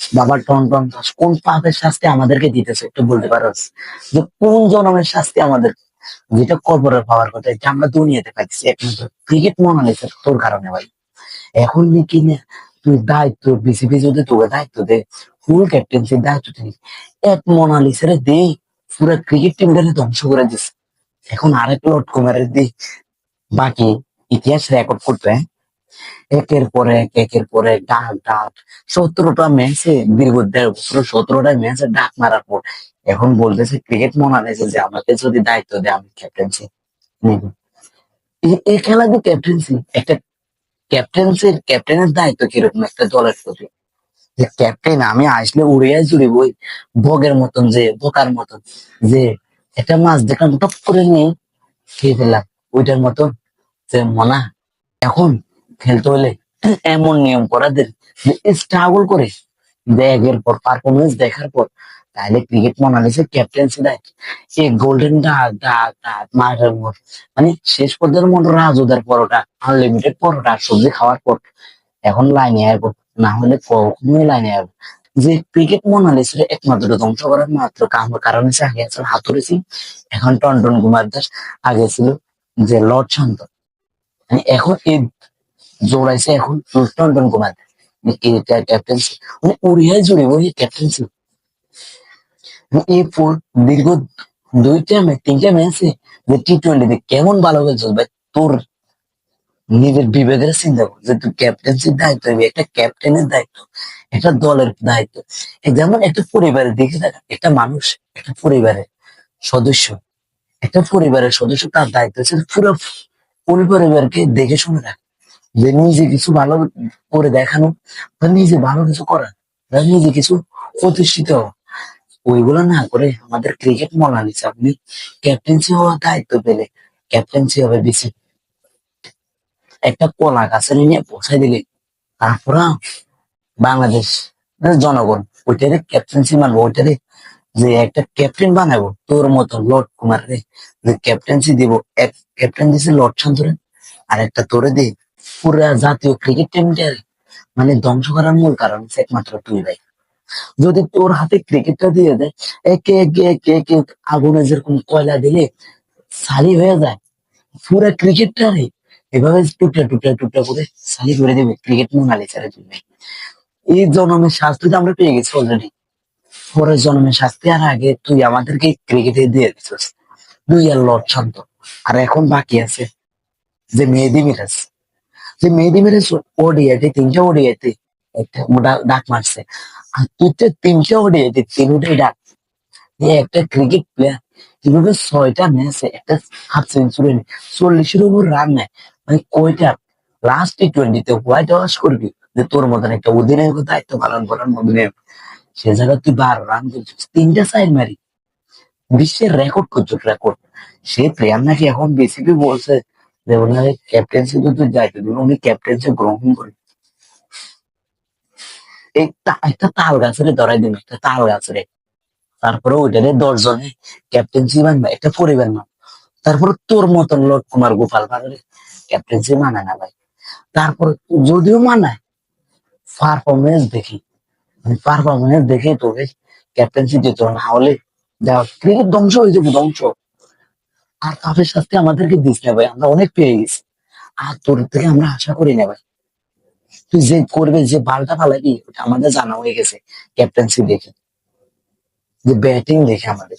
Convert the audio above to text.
বাবা ton ton Das কোন পাপের শাস্তি আমাদেরকে দিতেছে একটু বলতে পারো? যে কোন জনমের শাস্তি আমাদের যেটা কর্পোরেট পাওয়ার কথা এটা আমরা দুনিয়াতে পাইছি একমাত্র ক্রিকেট মনে হয়েছে তোর কারণে ভাই। এখন কি না তুই দায়িত্ব বিসিবি যদি তোকে দায়িত্ব দে ফুল ক্যাপ্টেন্সির দায়িত্ব দিলি এক মোনালিসের দে পুরো ক্রিকেট টিমটাকে ধ্বংস করে দিস এখন আরেক লট কুমারের দি। বাকি ইতিহাস রেকর্ড করতে হ্যাঁ? একের পর এক, একের পর ডাক ডাক। সতেরোটা ম্যাচে দীর্ঘ দেড় বছর সতেরোটা ম্যাচে ডাক মারার পর এখন বলতেছে ক্রিকেট মনে হয়েছে যে আমাকে যদি দায়িত্ব দেয়, আমি ক্যাপ্টেন্সি এই- খেলা যে ক্যাপ্টেন্সি একটা ক্যাপ্টেন্সির ক্যাপ্টেনের দায়িত্ব কীরকম একটা দলের প্রতি? যে ক্যাপ্টেন আমি আসলে উড়িয়ে জুড়ে বই বগের মতন যে, বোকার মতন। যে একটা মাছ দেখলাম, টপ করে নিয়ে খেয়ে ফেললাম। ওইটার মতন যে মনা, এখন খেলতে হলে এমন নিয়ম করাদের যে স্ট্রাগল করে ব্যাগের পর পারফরমেন্স দেখার পর তাহলে ক্রিকেট মনালিসে ক্যাপ্টেন্সি দেয় সে গোল্ডেন ডাক ডাক ডাক মাঠের মোট মানে শেষ পর্যন্ত মতো রাজুদার পরোটা আনলিমিটেড পরোটা, সবজি খাওয়ার পর এখন লাইনে আসব না হলে কখনোই লাইনে আসব যে ক্রিকেট মনালিসের একমাত্র ধ্বংস করার মাত্র কারণ হচ্ছে আগে আছে হাতুড়ি সিং, এখন টন্টন কুমার দাস, আগে ছিল যে লর্ড শান্ত। মানে এখন এই জোড়াইছে এখন কুমার। ক্যাপ্টেন্সি মানে ক্যাপ্টেন্সি এই ফোর দীর্ঘ দুইটা ম্যাচ তিনটা ম্যাচে যে টি টোয়েন্টিতে কেমন ভালো খেলছো তোর নিজের বিবেকের চিন্তা কর যে তুই ক্যাপ্টেন্সির দায়িত্ব একটা ক্যাপ্টেনের দায়িত্ব, একটা দলের দায়িত্ব। যেমন একটা পরিবারের দিকে দেখা একটা মানুষ, একটা পরিবারের সদস্য, একটা পরিবারের সদস্য তার দায়িত্ব হচ্ছে পুরো পরিবারকে দেখে শুনে রাখা। যে নিজে কিছু ভালো করে দেখানো বা নিজে ভালো কিছু করা, বা নিজে কিছু প্রতিষ্ঠিত ওইগুলো না করে আমাদের ক্রিকেট মনে নিচ্ছে আপনি ক্যাপ্টেন্সি হওয়ার দায়িত্ব পেলে ক্যাপ্টেন্সি হবে বেশি একটা কলা গাছের নিয়ে পৌঁছাই দিলে তারপর বাংলাদেশ মানে জনগণ, ওইটারে ক্যাপ্টেন্সি মানবো, ওইটারে যে একটা ক্যাপ্টেন বানাবো, তোর মতো লর্ড কুমার রে যে ক্যাপ্টেন্সি দিব, এক ক্যাপ্টেন দিছে লর্ড শান্তরে আর একটা তোরে দে পুরা জাতীয় ক্রিকেট টিমটার মানে ধ্বংস করার মূল কারণ হচ্ছে একমাত্র তুই ভাই। যদি তোর হাতে ক্রিকেটটা দিয়ে দেয়, একে একে একে একে আগুনে যেরকম কয়লা দিলে সালি হয়ে যায়, পুরা ক্রিকেটটা রে এভাবে টুকরা টুকরা টুকরা করে সালি করে দেবে ক্রিকেট মোনালি ছেড়ে দিবে এই জন্মের শাস্তি তো আমরা পেয়ে গেছি অলরেডি পরের জন্মের শাস্তি আর আগে তুই আমাদেরকে ক্রিকেটে দিয়ে দিছিস। দুই আর লর্ড শান্ত। আর এখন বাকি আছে যে মেহেদি মিরাজ। যে মেহেদি মিরাজ ওডিআইতে তিনটা ওডিআইতে ডাক মারছে। আর তুই তো তিনটা ওডিআইতে তিনটাই ডাক একটা ক্রিকেট প্লেয়ার কীভাবে ছয়টা ম্যাচে একটা হাফ সেঞ্চুরি চল্লিশের উপর রান নেয়। মানে কয়টা? লাস্ট টি টোয়েন্টিতে হোয়াইট ওয়াশ করবি? যে তোর মতন একটা অধিনায়ক দায়িত্ব পালন করার অধিনায়ক সে জায়গায় তুই বারো রান করছিস, তিনটা সাইড মারি। বিশ্বের রেকর্ড করছ রেকর্ড সে প্লেয়ার নাকি এখন বিসিবি বলছে যে ওনার ক্যাপ্টেন্সি উনি ক্যাপ্টেন্সি গ্রহণ একটা তাল গাছের ধরাই দিন একটা তাল গাছের তারপরে ওইটারে দশজনে ক্যাপ্টেন্সি মানবে একটা পরিবার মান তারপরে তোর মতন লোক কুমার গোপাল ভাগরে ক্যাপ্টেন্সি মানায় না ভাই। তারপরে যদিও মানায় পারফরমেন্স দেখি। পারফরমেন্স দেখে তোকে ক্যাপ্টেন্সি দিত না হলে ক্রিকেট ধ্বংস হয়ে যাবে, ধ্বংস। আর কাফের শাস্তি আমাদেরকে দিস না ভাই, আমরা অনেক পেয়ে গেছি। আর তোর থেকে আমরা আশা করি না ভাই। তুই যে করবে, যে বালটা ফালাবি, ওটা আমাদের জানা হয়ে গেছে ক্যাপ্টেন্সি দেখে। যে ব্যাটিং দেখে আমাদের।